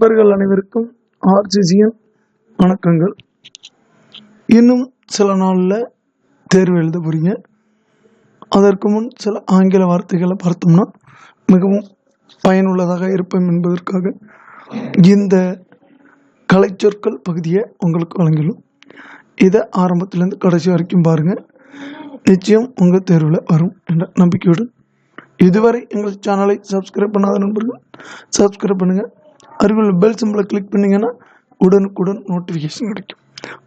நண்பர்கள் அனைவருக்கும் ஆர்சிசிஎன் வணக்கங்கள். இன்னும் சில நாளில் தேர்வு எழுத போகிறீங்க அதற்கு முன் சில ஆங்கில வார்த்தைகளை பார்த்தோம்னா மிகவும் பயனுள்ளதாக இருப்போம் என்பதற்காக இந்த கலைச்சொற்கள் பகுதியை உங்களுக்கு வழங்கிடும் இதை ஆரம்பத்திலேருந்து கடைசி வரைக்கும் பாருங்கள் நிச்சயம் உங்கள் தேர்வில் வரும் என்ற நம்பிக்கையுடன். இதுவரை எங்கள் சேனலை சப்ஸ்கிரைப் பண்ணாத நண்பர்கள் சப்ஸ்கிரைப் பண்ணுங்கள் அருகில் பெல் சிம்பிளை கிளிக் பண்ணிங்கன்னா உடனுக்குடன் நோட்டிஃபிகேஷன் கிடைக்கும்.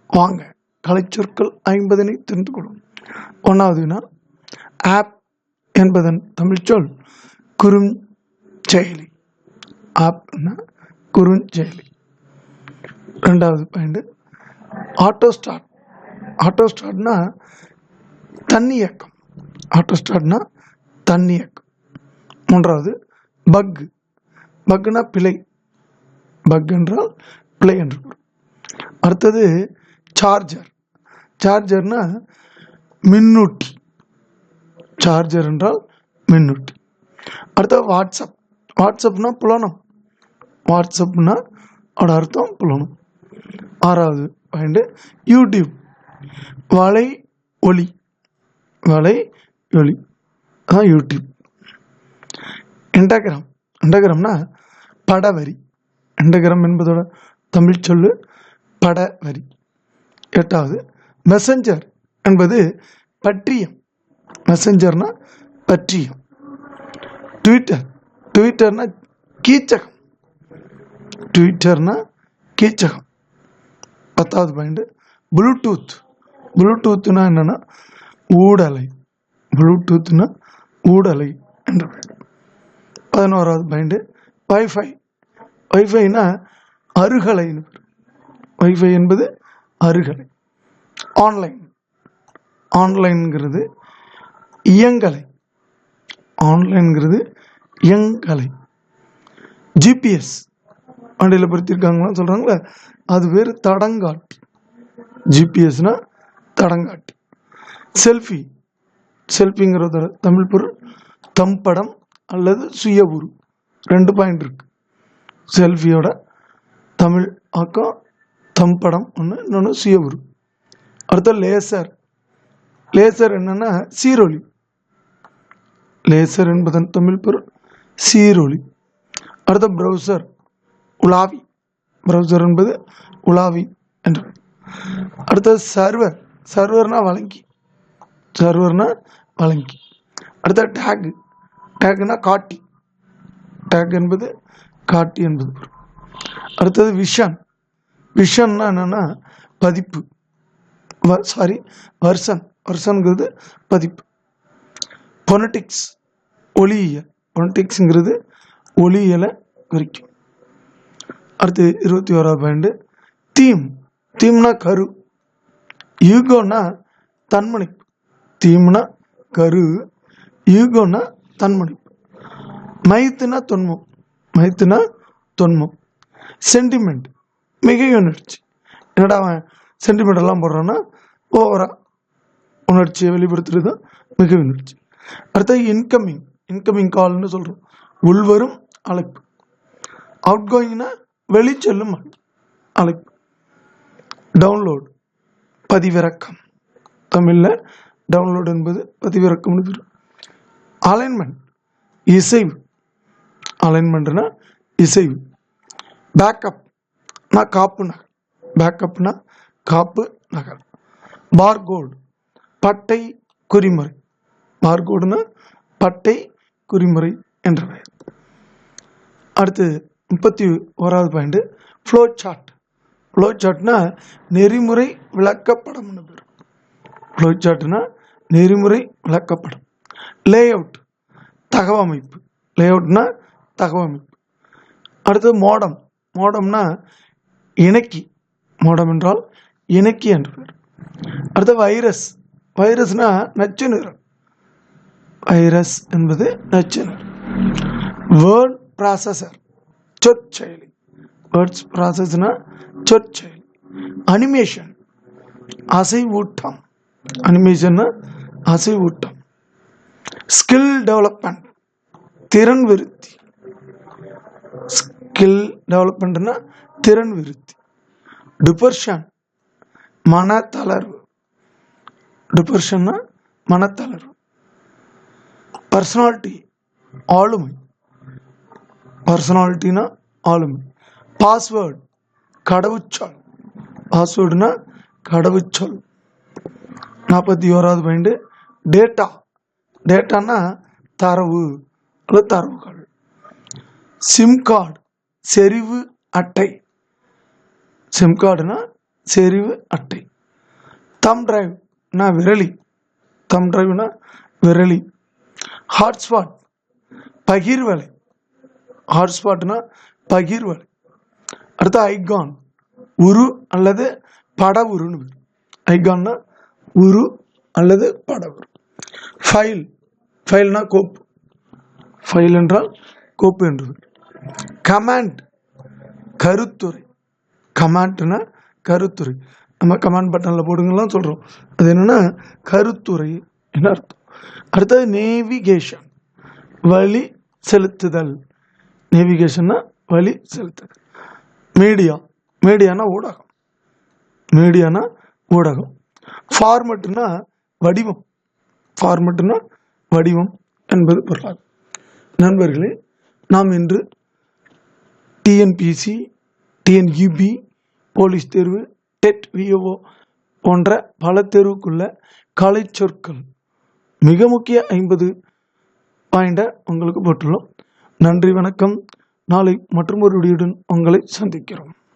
வாங்க கலைச்சொற்கள் ஐம்பதனை தெரிந்து கொள்ளும் ஒன்றாவது ஆப் என்பதன் தமிழ் சொல் குறுஞ்செயலி ஆப்னா குறுஞ்செயலி ரெண்டாவது பாயிண்ட் ஆட்டோ ஸ்டார்ட் ஆட்டோ ஸ்டார்ட்னா தண்ணி இயக்கம் ஆட்டோ ஸ்டார்ட்னா தண்ணி இயக்கம் மூன்றாவது பக் பக்னா பிழை. பக் என்றால் பிளே என்று பொருள் அடுத்தது சார்ஜர் சார்ஜர்னா மின்னூட்டி. சார்ஜர் என்றால் மின்னூட்டி. அடுத்தது வாட்ஸ்அப். வாட்ஸ்அப்னா புலனம். வாட்ஸ்அப்னா அதோட அர்த்தம் புலனம். ஆறாவது பாயிண்ட்டு யூடியூப். வலை ஒளி வலை ஒளி அதான் யூடியூப். இன்டகிராம் இன்டகிராம்னா படவரி. இன்டகிராம் என்பதோட தமிழ் சொல்லு படவரி எட்டாவது மெசஞ்சர் என்பது பற்றியம். மெசஞ்சர்னா பற்றியம். ட்விட்டர் ட்விட்டர்னா கீச்சகம். ட்விட்டர்னா கீச்சகம். பத்தாவது பாயிண்ட்டு ப்ளூடூத் ப்ளூடூத்னா என்னென்னா ஊடலை. ப்ளூடூத்னா ஊடலை என்ற பதினோராவது பாயிண்ட்டு வைஃபை வைஃபைனா அருகலைன்னு வைஃபை என்பது அருகலை. ஆன்லைன். ஆன்லைன்ங்கிறது இயங்கலை. ஆன்லைன்ங்கிறது இயங்கலை. ஜிபிஎஸ். வண்டியில் பொருத்திருக்காங்களாம் சொல்கிறாங்களே அது பேர் தடங்காட்டி. ஜிபிஎஸ்னால் தடங்காட்டி. செல்ஃபி. செல்ஃபிங்கிறதோட தமிழ் பொருள் தம்படம் அல்லது சுய உரு. ரெண்டு பாயிண்ட் இருக்குது செல்ஃபியோட தமிழ் ஆக்கம் தம்படம் ஒன்று இன்னொன்று சுயவுரு அடுத்த லேசர். லேசர் என்னன்னா சீரொளி. லேசர் என்பதன் தமிழ் பொருள் சீரொளி. அடுத்த ப்ரௌசர் உலாவி. ப்ரௌசர் என்பது உலாவி என்று. அடுத்தது சர்வர் சர்வர்னா வழங்கி. சர்வர்னா வழங்கி. அடுத்த டேக். டேக்னா காட்டி. டேக் என்பது காட்டி என்பது பொருள். அடுத்தது விஷன். விஷன்னா என்னென்னா பதிப்பு. சாரி வருஷன். வர்சன்கிறது பதிப்பு. பொனட்டிக்ஸ் ஒளியியல். பொனட்டிக்ஸுங்கிறது ஒளியியலை குறிக்கும். அடுத்து இருபத்தி ஓராவது பாயிண்ட் தீம். தீம்னா கரு. ஈகோனா தன்மணிப்பு. தீம்னா கரு. ஈகோனா தன்மணிப்பு. மைத்துனா தொன்மம். மைத்துனா தொன்மம். சென்டிமெண்ட் மிகை உணர்ச்சி. என்னடா அவன் சென்டிமெண்ட் எல்லாம் போடுறான்னா ஓவரா உணர்ச்சியை வெளிப்படுத்துறது தான் மிக உணர்ச்சி. அடுத்தது இன்கமிங் இன்கமிங் கால்னு சொல்கிறோம் உள்வரும் அழைப்பு. அவுட் கோயிங்னா வெளிச்செல்லும் அழைப்பு. டவுன்லோட் பதிவிறக்கம். தமிழில் டவுன்லோட் என்பது பதிவிறக்கம்னு பேர் அலைன்மெண்ட் இசைவு. அலைன்மெண்ட்னா இசைவு பேக்கப் நான் காப்பு நகர் பேக்கப்னா காப்பு நகர் பார்கோடு பட்டை குறிமுறை. பார்கோடுனா பட்டை குறிமுறை என்ற பெயர். அடுத்து முப்பத்தி ஓராவது பாயிண்ட்டு ஃப்ளோ சார்ட் ஃப்ளோ சார்ட்னா நெறிமுறை விளக்கப்படம்னு பேர். ஃப்ளோ சார்ட்னா நெறிமுறை விளக்கப்படம். Lay out தகவமைப்பு. லே அவுட்னா தகவமைப்பு அடுத்தது மோடம். மோடம்னா இணக்கி. மோடம் என்றால் இணக்கி என்று பேர் அடுத்து வைரஸ். வைரஸ்னா நச்சு நிறம். வைரஸ் என்பது நச்சு நிறம். Word processor. சொற்செயலி வேர்ட்ஸ் ப்ராசஸ்னா சொற்செயலி அனிமேஷன். அசைவூட்டம். அனிமேஷன்னா அசைவூட்டம். Skill development. திறன் விருத்தி. ஸ்கில் டெவலப்மெண்ட்னா திறன் விருத்தி டிபர்ஷன் மனத்தளர்வு. டிப்ரெஷன்னா மனத்தளர்வு. பர்சனாலிட்டி ஆளுமை. பர்சனாலிட்டினா ஆளுமை. பாஸ்வேர்டு கடவுச்சொல். பாஸ்வேர்டுனா கடவுச்சொல். நாற்பத்தி ஓராவது பாயிண்ட் டேட்டா டேட்டானா தரவு அல்லது தரவுகள். சிம் கார்டு செறிவு அட்டை. சிம் கார்டுனா செறிவு அட்டை. தம் டிரைவ்னா விரலி. தம் டிரைவ்னா விரலி. ஹாட்ஸ்பாட் பகிர்வலை. ஹாட்ஸ்பாட்னா பகிர்வலை. அடுத்து ஐகான் உரு அல்லது பட உருன்னு பேர் ஐகான்னா உரு அல்லது பட உரு ஃபைல் ஃபைல்னா கோப்பு. ஃபைல் என்றால் கோப்பு என்றது கமாண்ட் கருத்துரை. கமாண்ட்னா கருத்துரை. நம்ம கமாண்ட் பட்டனில் போடுங்கலாம் சொல்கிறோம் அது என்னென்னா கருத்துரை என்ன அர்த்தம். அடுத்தது நேவிகேஷன் வழி செலுத்துதல். நேவிகேஷன்னா வழி செலுத்துதல். மீடியா மீடியானா ஊடகம். மீடியானா ஊடகம். ஃபார்மெட்னா வடிவம். ஃபார்மெட்னா வடிவம் என்பது பொருளாகும். நண்பர்களே நாம் இன்று டிஎன்பிசி டிஎன்யூபி போலீஸ் தேர்வு டெட் விஓஓ போன்ற பல தேர்வுக்குள்ள கலை சொற்கள் மிக முக்கிய ஐம்பது பாயிண்டை உங்களுக்கு போட்டுள்ளோம். நன்றி வணக்கம். நாளை மற்றும் ஒரு உங்களை சந்திக்கிறோம்.